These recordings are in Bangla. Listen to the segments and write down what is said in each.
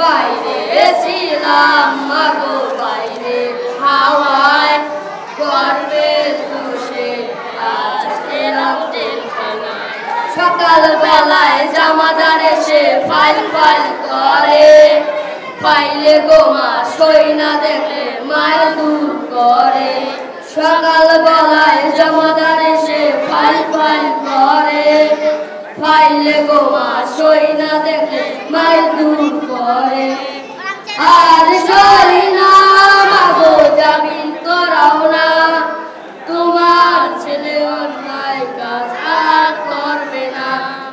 বাইরে ছিলাম মাগো, বাইরে হাওয়ায় গর্বের দোষে আজ এলাম জেলখানায়। সকাল বেলায় জামাদার এসে ফাইল ফাইল করে। পাইলে গোমা সই না দেখলে মায়ের দূর করে। সকাল বেলায় জমাদার এসে ফাইল ফাইল করে। পাইলে গোমা সই না দেখলে মায়ের দূর করে আর সই না মাগো জামিন করাও না। তোমার ছেলে অন্যায় কাজ আর করবে না।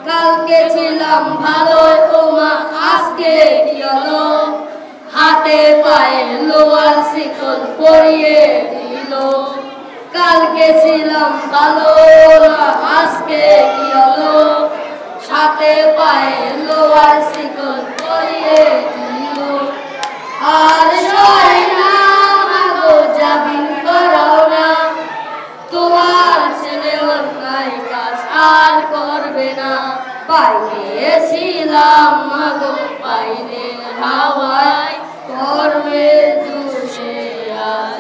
কালকে ছিলাম ভালো, তোমা আজকে কি হলো হাতে পায়ে লোয়ার শিকল পরিয়ে দিল। কালকে ছিলাম ভালো আজকে কি হলো bicycle for আর সরে না মাগো যাবি না। তোমার ছেলে অন্যায় কাজ করবে না বাইরে ছিলাম মাগো বাইরে হাওয়ায়। করবে দুষে আজ